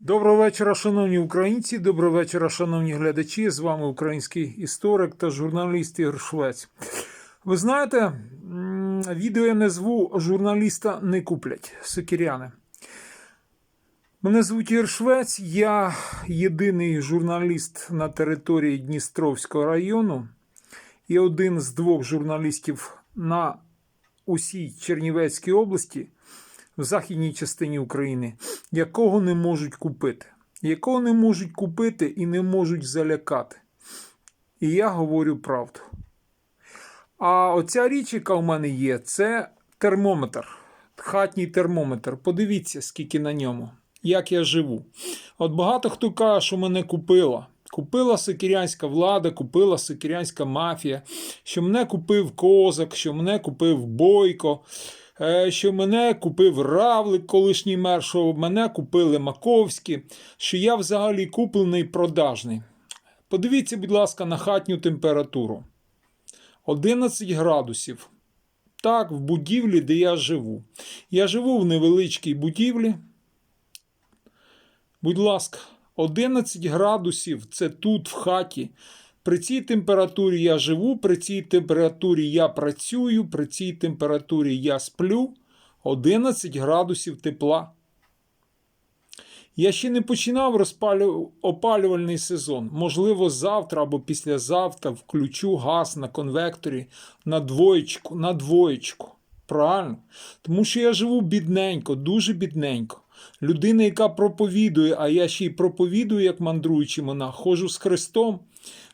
Доброго вечора, шановні українці. Доброго вечора, шановні глядачі. З вами український історик та журналіст Ігор Швець. Ви знаєте, відео я назву журналіста не куплять сокиряни. Мене звуть Ігор Швець, я єдиний журналіст на території Дністровського району і один з двох журналістів на усій Чернівецькій області в західній частині України, якого не можуть купити, якого не можуть купити і не можуть залякати. І я говорю правду. А оця річ, яка в мене є, це термометр, хатній термометр. Подивіться, скільки на ньому, як я живу. От багато хто каже, що мене купила. Купила сикірянська влада, купила сикірянська мафія, що мене купив козак, що мене купив бойко, що мене купив Равлик, колишній мер, що мене купили Маковські, що я взагалі куплений продажний. Подивіться, будь ласка, на хатню температуру. 11 градусів. Так, в будівлі, де я живу. Я живу в невеличкій будівлі. Будь ласка, 11 градусів це тут, в хаті. При цій температурі я живу, при цій температурі я працюю, при цій температурі я сплю. 11 градусів тепла. Я ще не починав розпалю... опалювальний сезон. Можливо, завтра або післязавтра включу газ на конвекторі на двоєчку, на двоєчку. Правильно? Тому що я живу бідненько, дуже бідненько. Людина, яка проповідує, а я ще й проповідую, як мандруючий монах, ходжу з Христом.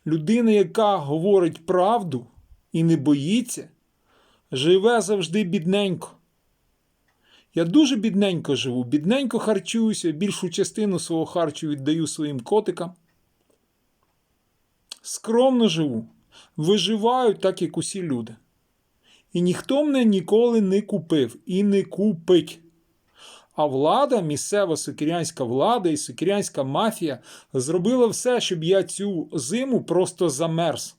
Людина, яка говорить правду і не боїться, живе завжди бідненько. Я дуже бідненько живу, бідненько харчуюся, більшу частину свого харчу віддаю своїм котикам. Скромно живу, виживаю так, як усі люди. І ніхто мене ніколи не купив і не купить. А влада, місцева сокирянська влада і сокирянська мафія зробила все, щоб я цю зиму просто замерз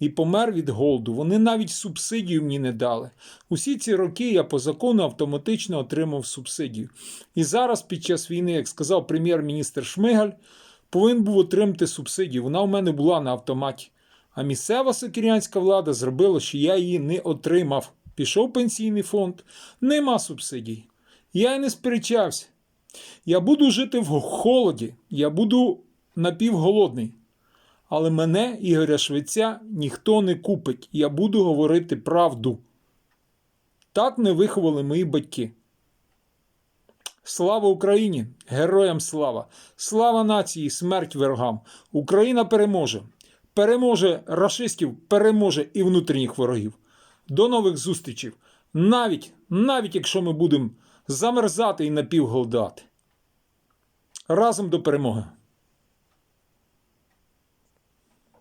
і помер від голоду. Вони навіть субсидію мені не дали. Усі ці роки я по закону автоматично отримав субсидію. І зараз, під час війни, як сказав прем'єр-міністр Шмигаль, повинен був отримати субсидію. Вона в мене була на автоматі. А місцева сокирянська влада зробила, що я її не отримав. Пішов пенсійний фонд, нема субсидій. Я й не сперечався. Я буду жити в холоді, я буду напівголодний. Але мене, Ігоря Швеця, ніхто не купить. Я буду говорити правду. Так не виховали мої батьки. Слава Україні! Героям слава! Слава нації, смерть ворогам! Україна переможе! Переможе рашистів, переможе і внутрішніх ворогів. До нових зустрічей! Навіть, навіть якщо ми будемо замерзати і напівголдати. Разом до перемоги!